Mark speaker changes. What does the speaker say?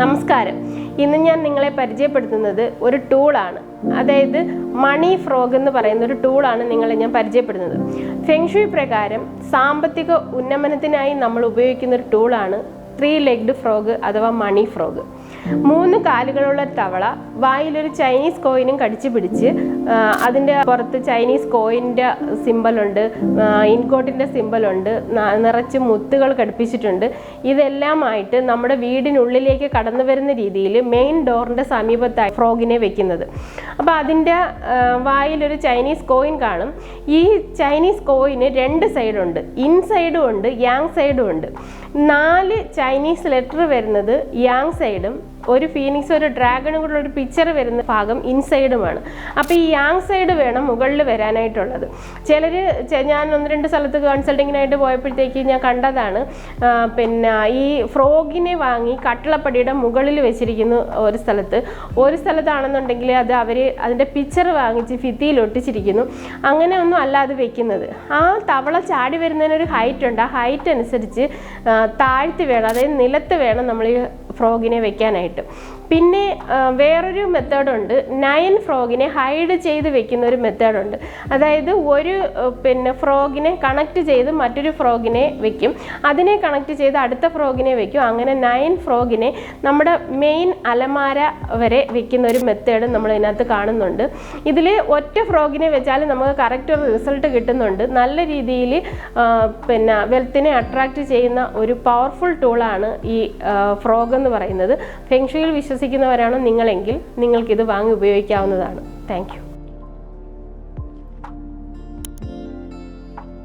Speaker 1: നമസ്കാരം. ഇന്ന് ഞാൻ നിങ്ങളെ പരിചയപ്പെടുത്തുന്നത് ഒരു ടൂളാണ് അതായത് മണി ഫ്രോഗ് എന്ന് പറയുന്ന ഒരു ടൂളാണ് നിങ്ങളെ ഞാൻ പരിചയപ്പെടുത്തുന്നത്. ഫെങ്ഷുയി പ്രകാരം സാമ്പത്തിക ഉന്നമനത്തിനായി നമ്മൾ ഉപയോഗിക്കുന്ന ഒരു ടൂളാണ് ത്രീ ലെഗ്ഡ് ഫ്രോഗ് അഥവാ മണി ഫ്രോഗ് മൂന്ന് കാലുകളുള്ള തവള വായിലൊരു ചൈനീസ് കോയിനും കടിച്ചു പിടിച്ച് അതിന്റെ പുറത്ത് ചൈനീസ് കോയിന്റെ സിമ്പലുണ്ട് ഇൻകോട്ടിന്റെ സിമ്പലുണ്ട് നിറച്ച് മുത്തുകൾ ഘടിപ്പിച്ചിട്ടുണ്ട്. ഇതെല്ലാമായിട്ട് നമ്മുടെ വീടിനുള്ളിലേക്ക് കടന്നു വരുന്ന രീതിയിൽ മെയിൻ ഡോറിന്റെ സമീപത്തായി ഫ്രോഗിനെ വെക്കുന്നത്. അപ്പോൾ അതിന്റെ വായിലൊരു ചൈനീസ് കോയിൻ കാണും. ഈ ചൈനീസ് കോയിന് രണ്ട് സൈഡുണ്ട് ഇൻ സൈഡും ഉണ്ട് യാങ് സൈഡും ഉണ്ട്. നാല് ചൈനീസ് ലെറ്റർ വരുന്നത് യാങ് സൈഡും ഒരു ഫീനിക്സ് ഒരു ഡ്രാഗണും കൂടെ ഒരു പിക്ചർ വരുന്ന ഭാഗം ഇൻസൈഡുമാണ് അപ്പോൾ ഈ യാങ് സൈഡ് വേണം മുകളിൽ വരാനായിട്ടുള്ളത്. ചിലർ ഞാൻ ഒന്ന് രണ്ട് സ്ഥലത്ത് കൺസൾട്ടിങ്ങിനായിട്ട് പോയപ്പോഴത്തേക്ക് ഞാൻ കണ്ടതാണ്. പിന്നെ ഈ ഫ്രോഗിനെ വാങ്ങി കട്ടിളപ്പടിയുടെ മുകളിൽ വെച്ചിരിക്കുന്നു ഒരു സ്ഥലത്ത്. ഒരു സ്ഥലത്താണെന്നുണ്ടെങ്കിൽ അത് അവർ അതിന്റെ പിക്ചർ വാങ്ങിച്ച് ഫിത്തിയിൽ ഒട്ടിച്ചിരിക്കുന്നു. അങ്ങനെ ഒന്നും അല്ല അത് വെക്കുന്നത്. ആ തവള ചാടി വരുന്നതിനൊരു ഹൈറ്റ് ഉണ്ട്. ആ ഹൈറ്റ് അനുസരിച്ച് താഴ്ത്തി വേണം അതായത് നിലത്ത് വേണം നമ്മൾ ഈ ഫ്രോഗിനെ വെക്കാനായിട്ട്. പിന്നെ ആ, വേറൊരു മെത്തേഡുണ്ട് നയൻ ഫ്രോഗിനെ ഹൈഡ് ചെയ്ത് വെക്കുന്ന ഒരു മെത്തേഡുണ്ട് അതായത് ഒരു പിന്നെ ഫ്രോഗിനെ കണക്ട് ചെയ്ത് മറ്റൊരു ഫ്രോഗിനെ വെക്കും. അതിനെ കണക്ട് ചെയ്ത് അടുത്ത ഫ്രോഗിനെ വെക്കും. അങ്ങനെ നയൻ ഫ്രോഗിനെ നമ്മുടെ മെയിൻ അലമാര വരെ വെക്കുന്ന ഒരു മെത്തേഡ് നമ്മൾ ഇതിനകത്ത് കാണുന്നുണ്ട്. ഇതിൽ ഒറ്റ ഫ്രോഗിനെ വെച്ചാൽ നമുക്ക് കറക്റ്റ് ഒരു റിസൾട്ട് കിട്ടുന്നുണ്ട്. നല്ല രീതിയിൽ പിന്നെ വെൽത്തിനെ അട്രാക്റ്റ് ചെയ്യുന്ന ഒരു പവർഫുൾ ടൂളാണ് ഈ ഫ്രോഗ് എന്ന് പറയുന്നത്. ഫെങ്ഷുയിൽ വിശ്വസിക്കുന്നവരാണ് നിങ്ങളെങ്കിൽ നിങ്ങൾക്കിത് വാങ്ങി ഉപയോഗിക്കാവുന്നതാണ്. താങ്ക്